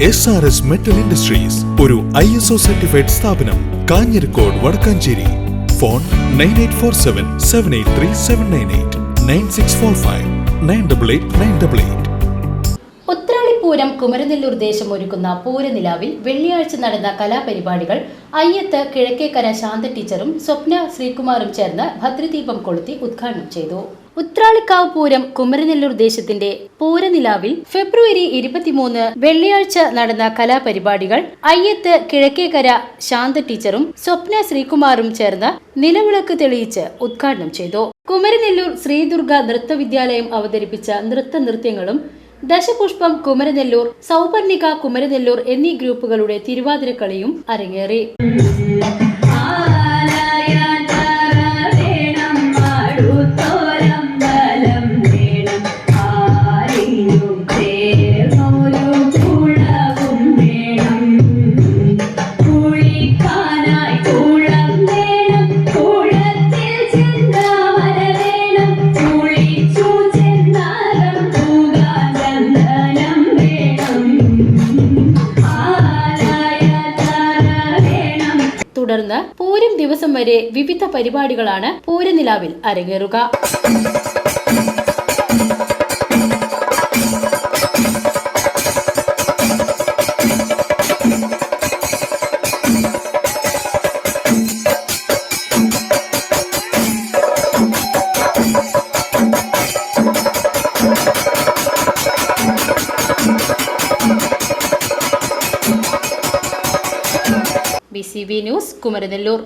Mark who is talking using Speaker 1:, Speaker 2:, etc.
Speaker 1: S R S metal industries ഒരു I S O certified സ്ഥാപനം Kanjirakode Vadakkanchery. Phone nine eight four seven seven eight three seven nine eight nine six four five nine double eight nine double eight
Speaker 2: Uthralippooram Kumaranellur ദേശം ഒരുക്കുന്ന പൂരനിലാവിൽ വെള്ളിയാഴ്ച നടന്ന കലാപരിപാടികൾ അയ്യത്ത് കിഴക്കേക്കര ശാന്ത ടീച്ചറും സ്വപ്ന ശ്രീകുമാറും ചേർന്ന് ഭദ്രദീപം കൊളുത്തി ഉദ്ഘാടനം ചെയ്തു. ഉത്രാളിക്കാവ് പൂരം കുമരനെല്ലൂർ ദേശത്തിന്റെ പൂരനിലാവിൽ ഫെബ്രുവരി ഇരുപത്തിമൂന്ന് വെള്ളിയാഴ്ച നടന്ന കലാപരിപാടികൾ അയ്യത്ത് കിഴക്കേക്കര ശാന്ത ടീച്ചറും സ്വപ്ന ശ്രീകുമാറും ചേർന്ന് നിലവിളക്ക് തെളിയിച്ച് ഉദ്ഘാടനം ചെയ്തു. കുമരനെല്ലൂർ ശ്രീദുർഗ നൃത്തവിദ്യാലയം അവതരിപ്പിച്ച നൃത്ത നൃത്യങ്ങളും ദശപുഷ്പം കുമരനെല്ലൂർ സൗപർണിക കുമരനെല്ലൂർ എന്നീ ഗ്രൂപ്പുകളുടെ തിരുവാതിരക്കളിയും അരങ്ങേറി. തുടർന്ന് പൂരം ദിവസം വരെ വിവിധ പരിപാടികളാണ് പൂരനിലാവിൽ അരങ്ങേറുക. B news Kumaranellur